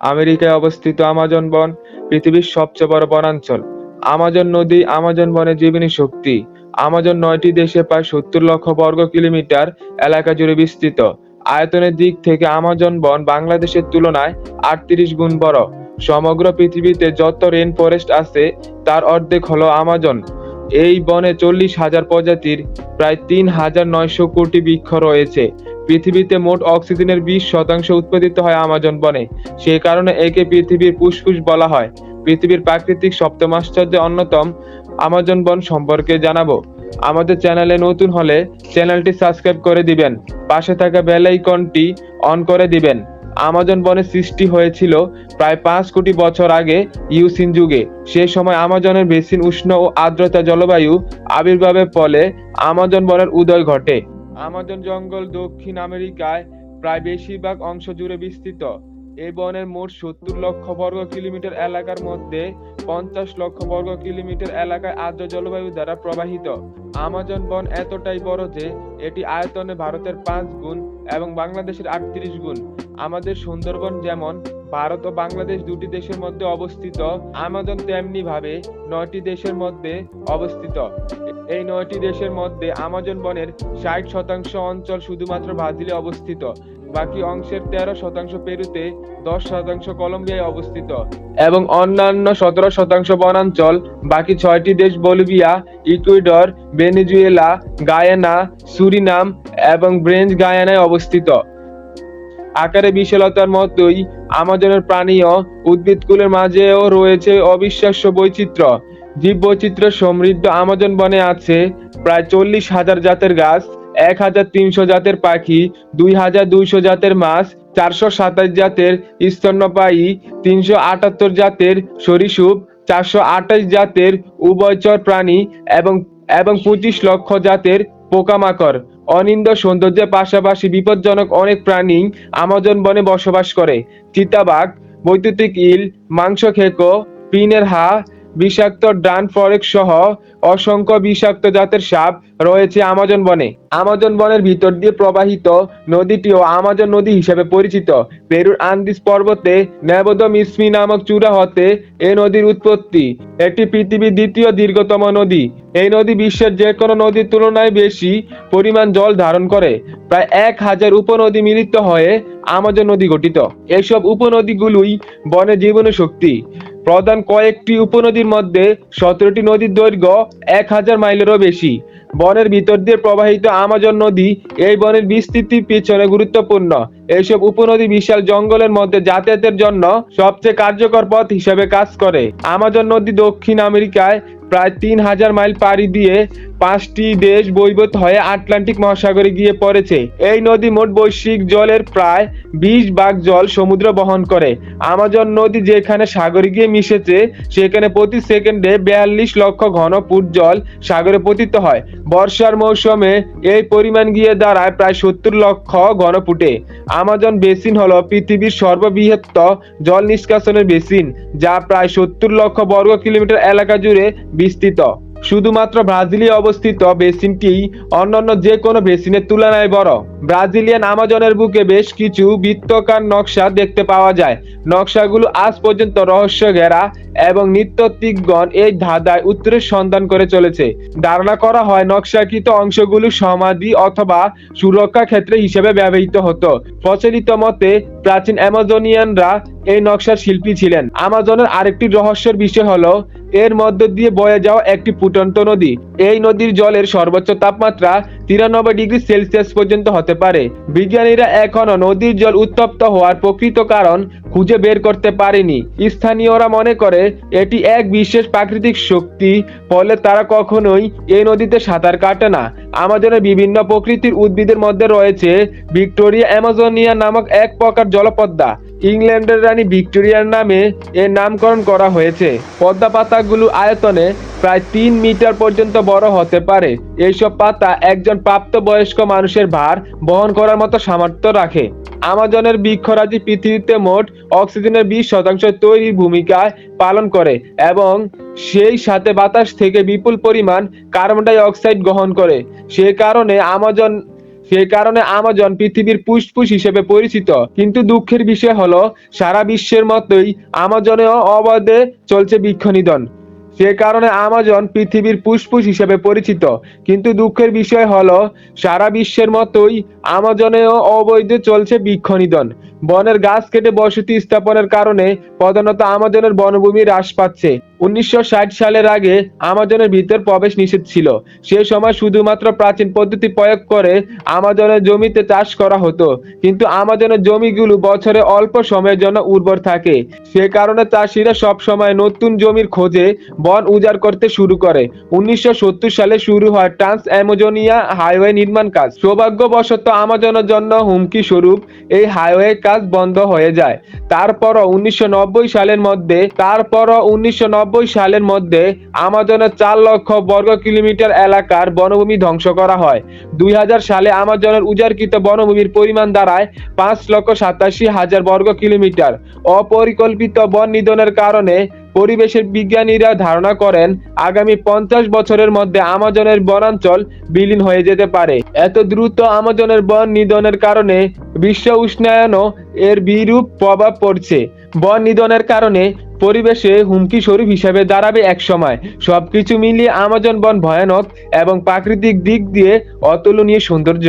আমেরিকায় অবস্থিত আমাজন বন পৃথিবীর সবচেয়ে বড় বনাঞ্চল। আমাজন নদী আমাজন বনের জীবনী শক্তি। আমাজন নয়টি দেশে প্রায় সত্তর লক্ষ বর্গ কিলোমিটার এলাকা জুড়ে বিস্তৃত। আয়তনের দিক থেকে আমাজন বন বাংলাদেশের তুলনায় আটত্রিশ গুণ বড়। সমগ্র পৃথিবীতে যত রেন ফরেস্ট আছে, তার অর্ধেক হলো আমাজন। এই বনে চল্লিশ হাজার প্রজাতির প্রায় তিন হাজার নয়শো কোটি বৃক্ষ রয়েছে। পৃথিবীতে মোট অক্সিজেনের বিশ শতাংশ উৎপাদিত হয় আমাজন বনে। সেই কারণে একে পৃথিবীর ফুসফুস বলা হয়। পৃথিবীর প্রাকৃতিক সপ্তম আশ্চর্যের অন্যতম আমাজন বন সম্পর্কে জানাব। আমাদের চ্যানেলে নতুন হলে চ্যানেলটি সাবস্ক্রাইব করে দিবেন। পাশে থাকা বেল আইকনটি অন করে দিবেন। আমাজন বনের সৃষ্টি হয়েছিল প্রায় পাঁচ কোটি বছর আগে ইউসিন যুগে। সে সময় আমাজনের বেসিন উষ্ণ ও আর্দ্রতা জলবায়ু আবির্ভাবের ফলে আমাজন বনের উদয় ঘটে। আমাজন জঙ্গল দক্ষিণ আমেরিকায় প্রায় বেশিরভাগ অংশ জুড়ে বিস্তৃত। এই বনের মোট সত্তর লক্ষ বর্গ কিলোমিটার এলাকার মধ্যে পঞ্চাশ লক্ষ বর্গ কিলোমিটার এলাকায় আর্দ্র জলবায়ু দ্বারা প্রবাহিত। আমাজন বন এতটাই বড় যে এটি আয়তনে ভারতের পাঁচ গুণ এবং বাংলাদেশের আটত্রিশ গুণ। আমাদের সুন্দরবন যেমন ভারত ও বাংলাদেশ দুটি দেশের মধ্যে অবস্থিত। আমাজন তেমনি ভাবে নয়টি দেশের মধ্যে অবস্থিত। এই নয়টি দেশের মধ্যে আমাজন বনের ষাট শতাংশ অঞ্চল শুধুমাত্র ব্রাজিলে অবস্থিত। বাকি অংশের তেরো শতাংশ পেরুতে, দশ শতাংশ কলম্বিয়ায় অবস্থিত। এবং অন্যান্য সতেরো শতাংশ বনাঞ্চল, বাকি ছয়টি দেশ Bolivia Ecuador Venezuela, Guyana, Suriname এবং ব্রেঞ্জ গায়ানায় অবস্থিত। আকারে বিশালতার মতোই আমাজনের প্রাণী ও উদ্ভিদকুলের মাঝেও রয়েছে অবিশ্বাস্য বৈচিত্র্য। জীব বৈচিত্র্য সমৃদ্ধ আমাজন বনে আছে প্রায় চল্লিশ হাজার জাতের গাছ, এক হাজার তিনশো জাতের পাখি, দুই হাজার দুইশো জাতের মাছ, চারশো সাতাশ জাতের স্তন্যপায়ী, তিনশো আটাত্তর জাতের সরীসৃপ, চারশো আঠাশ জাতের উভয়চর প্রাণী এবং এবং পঁচিশ লক্ষ জাতের পোকামাকড়। অনিন্দ সৌন্দর্যের পাশাপাশি বিপজ্জনক অনেক প্রাণী আমাজন বনে বসবাস করে। চিতাবাঘ, বৈদ্যুতিক ইল মাংস খেকো পিনের হা বিষাক্ত ডান ফরেক সহ অসংখ্য বিষাক্ত জাতের সাপ রয়েছে আমাজন বনে। আমাজন বনের ভিতর দিয়ে প্রবাহিত নদীটিও আমাজন নদী হিসেবে পরিচিত। পেরুর আন্দিস পর্বতে নেবদ মিসমি নামক চূড়া হতে এই নদীর উৎপত্তি। এটি পৃথিবীর দ্বিতীয় দীর্ঘতম নদী। এই নদী বিশ্বের যে কোনো নদীর তুলনায় বেশি পরিমাণ জল ধারণ করে। প্রায় এক হাজার উপনদী মিলিত হয়ে আমাজন নদী গঠিত। এসব উপনদীগুলোই বনের জীবনী শক্তি প্রধান কয়েকটি উপনদীর মধ্যে সতেরোটি নদীর দৈর্ঘ্য এক হাজার মাইলেরও বেশি। বনের ভিতর দিয়ে প্রবাহিত আমাজন নদী এই বনের বিস্তৃতির পিছনে গুরুত্বপূর্ণ। এইসব উপনদী বিশাল জঙ্গলের মধ্যে যাতায়াতের জন্য সবচেয়ে কার্যকর পথ হিসেবে কাজ করে। আমাজন নদী দক্ষিণ আমেরিকায় প্রায় তিন হাজার মাইল পাড়ি দিয়ে পাঁচটি দেশ বৈবত হয়ে আটলান্টিক মহাসাগরে গিয়ে পড়েছে। এই নদী মোট বৈশ্বিক জলের প্রায় বিশ ভাগ জল সমুদ্র বহন করে। আমাজন নদী যেখানে সাগরে গিয়ে মিশেছে, সেখানে প্রতি সেকেন্ডে বিয়াল্লিশ লক্ষ ঘন ফুট জল সাগরে পতিত হয়। বর্ষার মৌসুমে এই পরিমাণ গিয়ে দাঁড়ায় প্রায় সত্তর লক্ষ ঘন ফুটে। আমাজন বেসিন হল পৃথিবীর সর্ববৃহত্তম জল নিষ্কাশনের বেসিন, যা প্রায় সত্তর লক্ষ বর্গ কিলোমিটার এলাকা জুড়ে বিস্তৃত। শুধুমাত্র ব্রাজিলে অবস্থিত বেসিনটি অন্যান্য যে কোনো বেসিনের তুলনায় বড়। ব্রাজিলিয়ান আমাজনের বুকে বেশ কিছু বৃত্তকার নকশা দেখতে পাওয়া যায়। নকশাগুলো আজ পর্যন্ত রহস্য ঘেরা এবং নৃত্যত্ত্বিকগণ এই ধাঁধায় উত্তরের সন্ধান করে চলেছে। ধারণা করা হয় নকশাকৃত অংশগুলো সমাধি অথবা সুরক্ষা ক্ষেত্রে হিসেবে ব্যবহৃত হতো। প্রচলিত মতে প্রাচীন অ্যামাজনিয়ানরা এই নকশার শিল্পী ছিলেন। আমাজনের আরেকটি রহস্যের বিষয় হলো এর মধ্য দিয়ে বয়ে যাওয়া একটি ফুটন্ত নদী। এই নদীর জলের সর্বোচ্চ তাপমাত্রা তিরানব্বই ডিগ্রি সেলসিয়াস পর্যন্ত হতে পারে। বিজ্ঞানীরা এখনও নদীর জল উত্তপ্ত হওয়ার প্রকৃত কারণ খুঁজে বের করতে পারেনি। স্থানীয়রা মনে করে, এটি এক বিশেষ প্রাকৃতিক শক্তি, ফলে তারা কখনোই এই নদীতে সাঁতার কাটে না। আমাজনের বিভিন্ন প্রকৃতির উদ্ভিদের মধ্যে রয়েছে ভিক্টোরিয়া অ্যামাজনিয়া নামক এক প্রকার জলপদ্মা। ইংল্যান্ডের রানী ভিক্টোরিয়ার নামে এর নামকরণ করা হয়েছে। পদ্মা পাতাগুলো আয়তনে প্রায় তিন মিটার পর্যন্ত বড় হতে পারে। এইসব পাতা একজন প্রাপ্তবয়স্ক মানুষের ভার বহন করার মতো সামর্থ্য রাখে। আমাজনের বৃক্ষরাজি পৃথিবীতে মোট অক্সিজেনের বিশ শতাংশ তৈরির ভূমিকায় পালন করে এবং সেই সাথে বাতাস থেকে বিপুল পরিমাণ কার্বন ডাই অক্সাইড গ্রহণ করে। সে কারণে আমাজন সেই কারণে আমাজন পৃথিবীর পুষ্পুষ হিসেবে পরিচিত। কিন্তু দুঃখের বিষয় হলো, সারা বিশ্বের মতোই আমাজনেও অবাধে চলছে বৃক্ষ নিধন। সে কারণে আমাজন পৃথিবীর পুষ্পুষ হিসেবে পরিচিত। কিন্তু দুঃখের বিষয় হলো, সারা বিশ্বের মতোই আমাজনেও অবৈধ চলছে বৃক্ষ নিধন। বনের গাছ কেটে বসতি স্থাপনের কারণে প্রধানত আমাজনের বনভূমি হ্রাস পাচ্ছে। উনিশশো ষাট সালের আগে আমাজনের ভিতর প্রবেশ নিষেধ ছিল। সে সময় শুধুমাত্র প্রাচীন পদ্ধতি প্রয়োগ করে আমাজনের জমিতে চাষ করা হতো। কিন্তু আমাজনের জমিগুলো বছরে অল্প সময়ের জন্য উর্বর থাকে। সে কারণে চাষিরা সব সময় নতুন জমির খোঁজে বন উজাড় করতে শুরু করে। উনিশশো সত্তর সালে শুরু হয় ট্রান্স অ্যামাজোনিয়া হাইওয়ে নির্মাণ কাজ। সৌভাগ্যবশত আমাজনের জন্য হুমকি স্বরূপ এই হাইওয়ে কাজ বন্ধ হয়ে যায়। তারপরও উনিশশো নব্বই সালের মধ্যে, তারপরও উনিশশো সালের মধ্যে আমাজনের চার লক্ষ বর্গ কিলোমিটার এলাকার বনভূমি ধ্বংস করা হয়। দুই হাজার সালে আমাজনের উজাড়কৃত বনভূমির পরিমাণ দাঁড়ায় পাঁচ লক্ষ সাতাশি হাজার বর্গ কিলোমিটার। অপরিকল্পিত বন নিধনের কারণে পরিবেশের বিজ্ঞানীরা ধারণা করেন, আগামী পঞ্চাশ বছরের মধ্যে আমাজনের বনাঞ্চল বিলীন হয়ে যেতে পারে। এত দ্রুত আমাজনের বন নিধনের কারণে বিশ্ব উষ্ণায়নও এর বিরূপ প্রভাব পড়ছে। বন নিধনের কারণে পরিবেশে হুমকি স্বরূপ হিসাবে দাঁড়াবে এক সময় সবকিছু মিলিয়ে আমাজন বন ভয়ানক এবং প্রাকৃতিক দিক দিয়ে অতুলনীয় সৌন্দর্য।